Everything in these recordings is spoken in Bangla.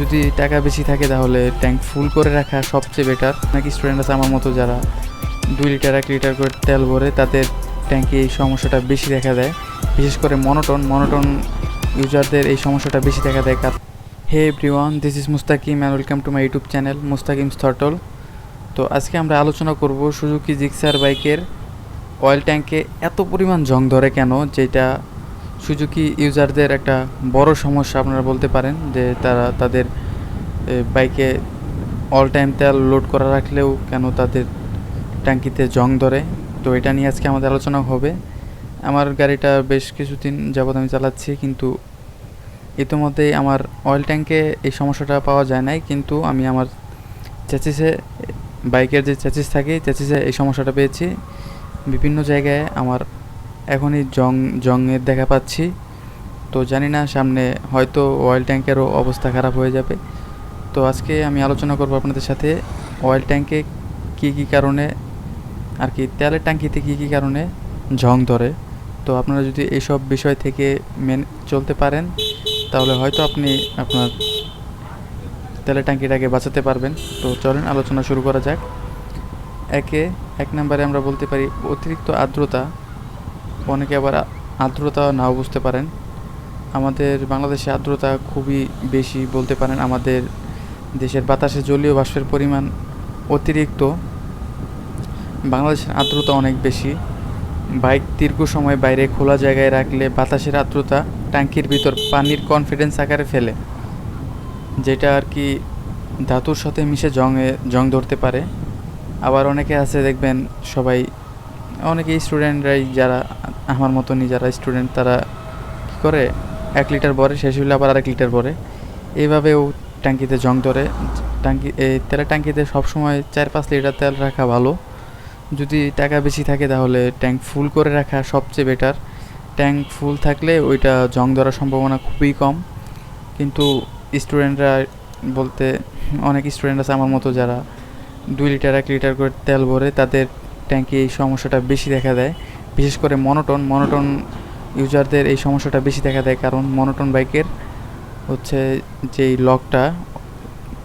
যদি টাকা বেশি থাকে তাহলে ট্যাঙ্ক ফুল করে রাখা সবচেয়ে বেটার নাকি স্টুডেন্ট আছে আমার মতো যারা দুই লিটার এক লিটার করে তেল ভরে তাদের ট্যাঙ্কে এই সমস্যাটা বেশি দেখা দেয়। বিশেষ করে মনোটন মনোটন ইউজারদের এই সমস্যাটা বেশি দেখা দেয়। কারণ hey everyone this is Mustakim and welcome to my YouTube channel Mustakim স্থটল তো আজকে আমরা আলোচনা করব সুজুকি জিক্সার বাইকের অয়েল ট্যাঙ্কে এত পরিমাণ জং ধরে কেন, যেটা সুজুকি ইউজারদের একটা বড় সমস্যা আপনারা বলতে পারেন, যে তারা তাদের বাইকে অল টাইম তেল লোড করা রাখলেও কেন তাদের ট্যাঙ্কিতে জং ধরে? তো এটা নিয়ে আজকে আমাদের আলোচনা হবে। আমার গাড়িটা বেশ কিছুদিন যাবৎ আমি চালাচ্ছি, কিন্তু ইতিমধ্যেই আমার অয়েল ট্যাঙ্কে এই সমস্যাটা পাওয়া যায় নাই, কিন্তু আমি আমার চ্যাচিসে বাইকের যে চ্যাচিস থাকে চ্যাচিসে এই সমস্যাটা পেয়েছি। বিভিন্ন জায়গায় আমার এখনই জং জংয়ের দেখা পাচ্ছি। তো জানি না, সামনে হয়তো অয়েল ট্যাঙ্কেরও অবস্থা খারাপ হয়ে যাবে। তো আজকে আমি আলোচনা করব আপনাদের সাথে অয়েল ট্যাঙ্কে কী কী কারণে, আর কি তেলের ট্যাঙ্কিতে কী কী কারণে জং ধরে। তো আপনারা যদি এইসব বিষয় থেকে মেন চলতে পারেন, তাহলে হয়তো আপনি আপনার তেলের ট্যাঙ্কিটাকে বাঁচাতে পারবেন। তো চলেন আলোচনা শুরু করা যাক। একে, এক নম্বরে আমরা বলতে পারি অতিরিক্ত আর্দ্রতা অনেকে আবার আর্দ্রতা নাও বুঝতে পারেন। আমাদের বাংলাদেশে আর্দ্রতা খুবই বেশি বলতে পারেন। আমাদের দেশের বাতাসে জলীয় বাষ্পের পরিমাণ অতিরিক্ত। বাংলাদেশের আর্দ্রতা অনেক বেশি। বাইক দীর্ঘ সময় বাইরে খোলা জায়গায় রাখলে বাতাসের আর্দ্রতা ট্যাঙ্কির ভিতর পানির কনফিডেন্স আকারে ফেলে, যেটা আর কি ধাতুর সাথে মিশে জংয়ে জং ধরতে পারে। আবার অনেকে আছে দেখবেন সবাই, অনেকে স্টুডেন্টরাই যারা আমার মতনই যারা স্টুডেন্ট তারা কী করে? এক লিটার ভরে শেষ হলে আবার আরেক লিটার ভরে এইভাবেও ট্যাঙ্কিতে জং ধরে। ট্যাঙ্কি, এই তেলের ট্যাঙ্কিতে সবসময় চার পাঁচ লিটার তেল রাখা ভালো। যদি টাকা বেশি থাকে তাহলে ট্যাঙ্ক ফুল করে রাখা সবচেয়ে বেটার ট্যাঙ্ক ফুল থাকলে ওইটা জং ধরার সম্ভাবনা খুবই কম। কিন্তু স্টুডেন্টরা বলতে, অনেক স্টুডেন্ট আছে আমার মতো যারা দুই লিটার, এক লিটার করে তেল ভরে তাদের ট্যাঙ্কে এই সমস্যাটা বেশি দেখা দেয়। বিশেষ করে মনোটন মনোটন ইউজারদের এই সমস্যাটা বেশি দেখা দেয় কারণ মনোটন বাইকের হচ্ছে যেই লকটা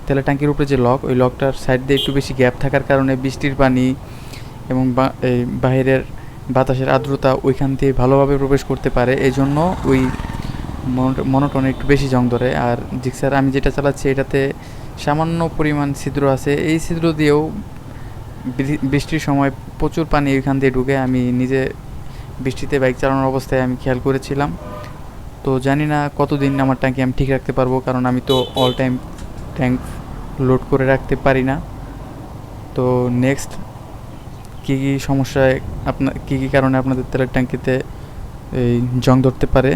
তেলের ট্যাঙ্কির উপরে যে লক, ওই লকটার সাইড দিয়ে একটু বেশি গ্যাপ থাকার কারণে বৃষ্টির পানি এবং এই বাইরের বাতাসের আর্দ্রতা ওইখান দিয়ে ভালোভাবে প্রবেশ করতে পারে। এই জন্য ওই মনোটনে একটু বেশি জং ধরে। আর জিক্সার আমি যেটা চালাচ্ছি এটাতে সামান্য পরিমাণ ছিদ্র আছে। এই ছিদ্র দিয়েও বৃষ্টির সময় প্রচুর পানি এখান দিয়ে ঢুকে আমি নিজে বৃষ্টিতে বাইক চালানোর অবস্থায় আমি খেয়াল করেছিলাম। তো জানি না কতদিন আমার ট্যাঙ্কি আমি ঠিক রাখতে পারব, কারণ আমি তো অল টাইম ট্যাঙ্ক লোড করে রাখতে পারি না। তো নেক্সট কী কী সমস্যায় আপনার কী কী কারণে আপনাদের তেলের ট্যাঙ্কিতে এই জং ধরতে পারে?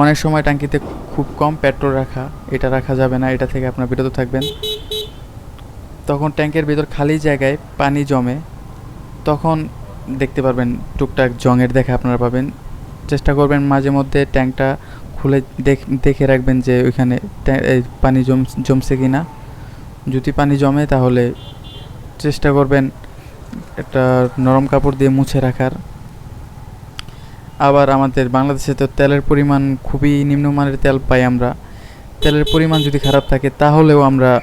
অনেক সময় ট্যাঙ্কিতে খুব কম পেট্রোল রাখা, এটা রাখা যাবে না, এটা থেকে আপনার বিরত থাকবেন। তখন ট্যাঙ্কের ভিতর খালি জায়গায় পানি জমে, তখন দেখতে পারবেন টুকটাক জংয়ের দেখা আপনারা পাবেন। চেষ্টা করবেন মাঝে মধ্যে ট্যাঙ্কটা খুলে দেখ- রাখবেন যে ওইখানে পানি জম, জমছে কি না যদি পানি জমে তাহলে চেষ্টা করবেন একটা নরম কাপড় দিয়ে মুছে রাখার। আবার আমাদের বাংলাদেশে তো তেলের পরিমাণ খুবই নিম্নমানের তেল পাই আমরা। তেলের পরিমাণ যদি খারাপ থাকে তাহলেও আমরা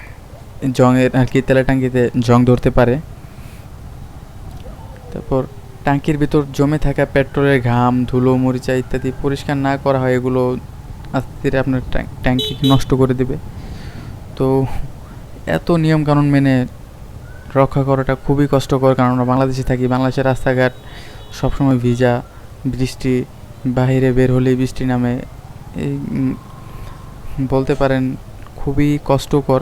জংয়ের আর কি তেলের ট্যাঙ্কিতে জং ধরতে পারে। তারপর ট্যাঙ্কির ভিতর জমে থাকা পেট্রোলের ঘাম, ধুলো, মরিচা ইত্যাদি পরিষ্কার না করা হয়, এগুলো আস্তে ধীরে আপনার ট্যাঙ্ক- নষ্ট করে দেবে। তো এত নিয়মকানুন মেনে রক্ষা করাটা খুবই কষ্টকর, কারণ আমরা বাংলাদেশে থাকি, বাংলাদেশের রাস্তাঘাট সবসময় ভিজা, বৃষ্টি বাইরে বের হলেই বৃষ্টি নামে। এই বলতে পারেন খুবই কষ্টকর।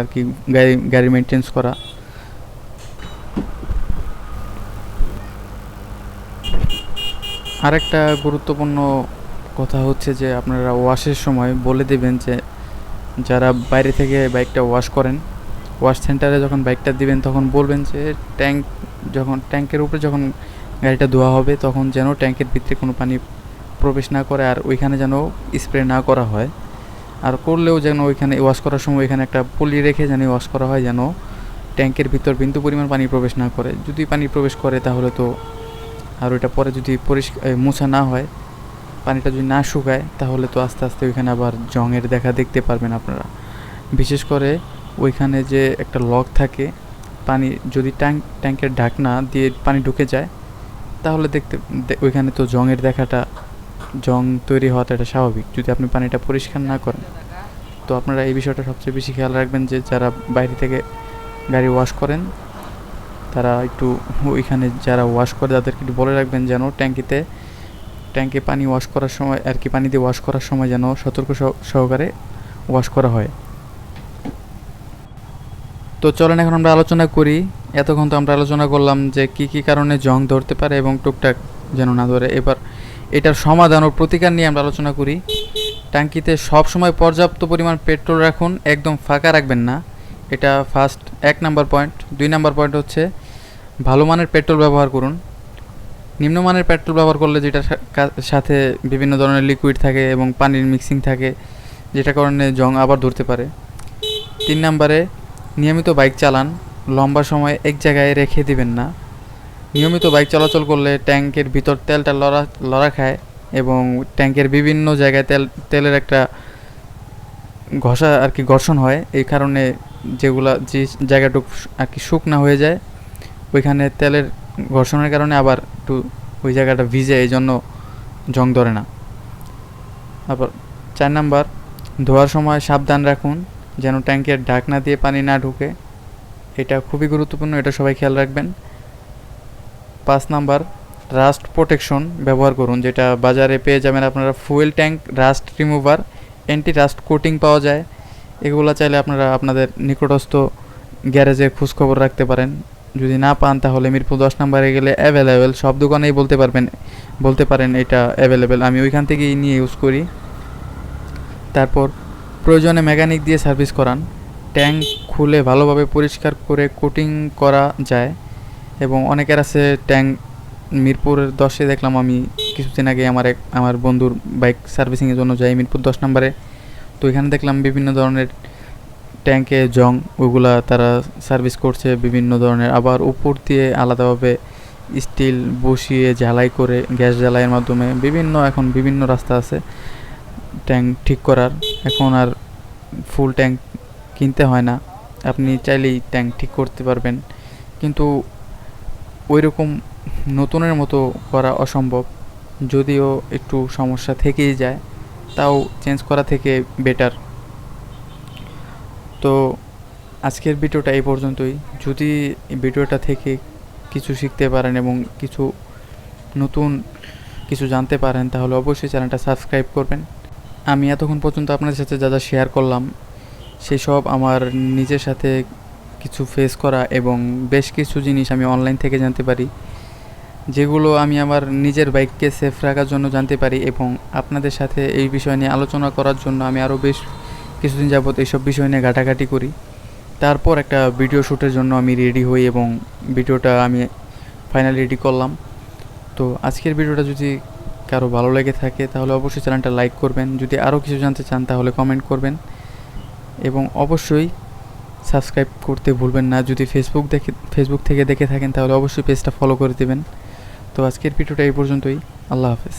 আর কি গাড়ি গাড়ি মেনটেন্স করা। আরেকটা গুরুত্বপূর্ণ কথা হচ্ছে যে, আপনারা ওয়াশের সময় বলে দেবেন যে, যারা বাইরে থেকে বাইকটা ওয়াশ করেন, ওয়াশ সেন্টারে যখন বাইকটা দিবেন, তখন বলবেন যে, ট্যাঙ্ক যখন, ট্যাঙ্কের উপরে যখন গাড়িটা ধোয়া হবে, তখন যেন ট্যাঙ্কের ভিতরে কোনো পানি প্রবেশ না করে, আর ওইখানে যেন স্প্রে না করা হয়। আর করলেও যেন ওইখানে ওয়াশ করার সময় ওইখানে একটা পলি রেখে যেন ওয়াশ করা হয়, যেন ট্যাঙ্কের ভিতর বিন্দু পরিমাণ পানি প্রবেশ না করে। যদি পানি প্রবেশ করে তাহলে তো আর ওইটা পরে যদি পরিষ্কার মোছা না হয়, পানিটা যদি না শুকায় তাহলে তো আস্তে আস্তে ওইখানে আবার জংয়ের দেখা দেখতে পারবেন আপনারা। বিশেষ করে ওইখানে যে একটা লক থাকে, পানি যদি ট্যাঙ্ক ট্যাঙ্কের ঢাকনা দিয়ে পানি ঢুকে যায়, তাহলে দেখতে ওইখানে তো জংয়ের দেখাটা জং তৈরি হওয়াটা এটা স্বাভাবিক। যদি আপনি পানিটা পরিষ্কার না করেন, তো আপনারা এই বিষয়টা সবচেয়ে বেশি খেয়াল রাখবেন যে যারা বাইরে থেকে গাড়ি ওয়াশ করেন, তারা একটু ওইখানে যারা ওয়াশ করে তাদেরকে একটু বলে রাখবেন যেন ট্যাঙ্কিতে, ট্যাঙ্কে পানি ওয়াশ করার সময়, আর কি পানি দিয়ে ওয়াশ করার সময় যেন সতর্ক সহ- সহকারে ওয়াশ করা হয়। তো চলেন এখন আমরা আলোচনা করি। এতক্ষণ তো আমরা আলোচনা করলাম যে কি কি কারণে জং ধরতে পারে এবং টুকটাক যেন না ধরে। এবার এটার সমাধান ও প্রতিকার নিয়ে আমরা আলোচনা করি। ট্যাঙ্কিতে সব সময় পর্যাপ্ত পরিমাণ পেট্রোল রাখুন, একদম ফাঁকা রাখবেন না। এটা ফার্স্ট এক নাম্বার পয়েন্ট দুই নাম্বার পয়েন্ট হচ্ছে, ভালো মানের পেট্রোল ব্যবহার করুন। নিম্নমানের পেট্রোল ব্যবহার করলে যেটার সা- সাথে বিভিন্ন ধরনের লিকুইড থাকে এবং পানির মিক্সিং থাকে যেটা কারণে জং আবার ধরতে পারে। তিন নাম্বারে, নিয়মিত বাইক চালান, লম্বা সময় এক জায়গায় রেখে দিবেন না। নিয়মিত বাইক চলাচল করলে ট্যাঙ্কের ভিতর তেলটা লড়া লড়া খায় এবং ট্যাঙ্কের বিভিন্ন জায়গায় তেল, তেলের একটা ঘষা আর কি ঘর্ষণ হয়। এই কারণে যেগুলা যে জায়গাটুকু আর কি শুকনা হয়ে যায়, ওইখানে তেলের ঘর্ষণের কারণে আবার একটু ওই জায়গাটা ভিজে, এই জন্য জং ধরে না। আবার চার নাম্বার, ধোয়ার সময় সাবধান রাখুন যেন ট্যাঙ্কের ঢাকনা দিয়ে পানি না ঢুকে। এটা খুবই গুরুত্বপূর্ণ, এটা সবাই খেয়াল রাখবেন। পাঁচ নাম্বার রাস্ট প্রোটেকশন ব্যবহার করুন, যেটা বাজারে পেয়ে যাবেন আপনারা fuel tank rust remover anti rust coating পাওয়া যায়। এগুলো চাইলে আপনারা আপনাদের নিকটস্থ গ্যারেজে খোঁজখবর রাখতে পারেন। যদি না পান, তাহলে মিরপুর দশ নম্বরে গেলে অ্যাভেলেবেল সব দোকানেই বলতে পারবেন, বলতে পারেন এটা অ্যাভেলেবেল আমি ওইখান থেকেই নিয়ে ইউজ করি। তারপর প্রয়োজনে মেকানিক দিয়ে সার্ভিস করান। ট্যাঙ্ক খুলে ভালোভাবে পরিষ্কার করে কোটিং করা যায়। এবং অনেকের আছে ট্যাঙ্ক মিরপুর দশে দেখলাম আমি কিছুদিন আগে আমার এক, আমার বন্ধুর বাইক সার্ভিসিংয়ের জন্য যাই মিরপুর দশ নম্বরে। তো এখানে দেখলাম বিভিন্ন ধরনের ট্যাঙ্কে জং ওগুলা তারা সার্ভিস করছে, বিভিন্ন ধরনের আবার উপর দিয়ে আলাদাভাবে স্টিল বসিয়ে ঝালাই করে গ্যাস জ্বালাইয়ের মাধ্যমে বিভিন্ন এখন বিভিন্ন রাস্তা আছে ট্যাঙ্ক ঠিক করার। এখন আর ফুল ট্যাঙ্ক কিনতে হয় না। আপনি চাইলেই ট্যাঙ্ক ঠিক করতে পারবেন। কিন্তু ওই রকম নতুনের মতো করা অসম্ভব। যদিও একটু সমস্যা থেকেই যায়, তাও চেঞ্জ করা থেকে বেটার তো আজকের ভিডিওটা এই পর্যন্তই। যদি ভিডিওটা থেকে কিছু শিখতে পারেন এবং কিছু নতুন কিছু জানতে পারেন, তাহলে অবশ্যই চ্যানেলটা সাবস্ক্রাইব করবেন। আমি এতক্ষণ পর্যন্ত আপনাদের সাথে যা যা শেয়ার করলাম, সেই সব আমার নিজের সাথে কিছু ফেস করা এবং বেশ কিছু জিনিস আমি অনলাইন থেকে জানতে পারি, যেগুলো আমি আমার নিজের বাইককে সেফ রাখার জন্য জানতে পারি এবং আপনাদের সাথে এই বিষয় নিয়ে আলোচনা করার জন্য আমি আরও বেশ কিছুদিন যাবত এইসব বিষয় নিয়ে ঘাটাঘাটি করি। তারপর একটা ভিডিও শ্যুটের জন্য আমি রেডি হই এবং ভিডিওটা আমি ফাইনাল রেডি করলাম। তো আজকের ভিডিওটা যদি কারও ভালো লেগে থাকে, তাহলে অবশ্যই চ্যানেলটা লাইক করবেন। যদি আরও কিছু জানতে চান, তাহলে কমেন্ট করবেন। এবং অবশ্যই সাবস্ক্রাইব করতে ভুলবেন না। যদি ফেসবুক দেখে ফেসবুক থেকে দেখে থাকেন, তাহলে অবশ্যই পেজটা ফলো করে দেবেন। তো আজকের ভিডিওটা এই পর্যন্তই। আল্লাহ হাফেজ।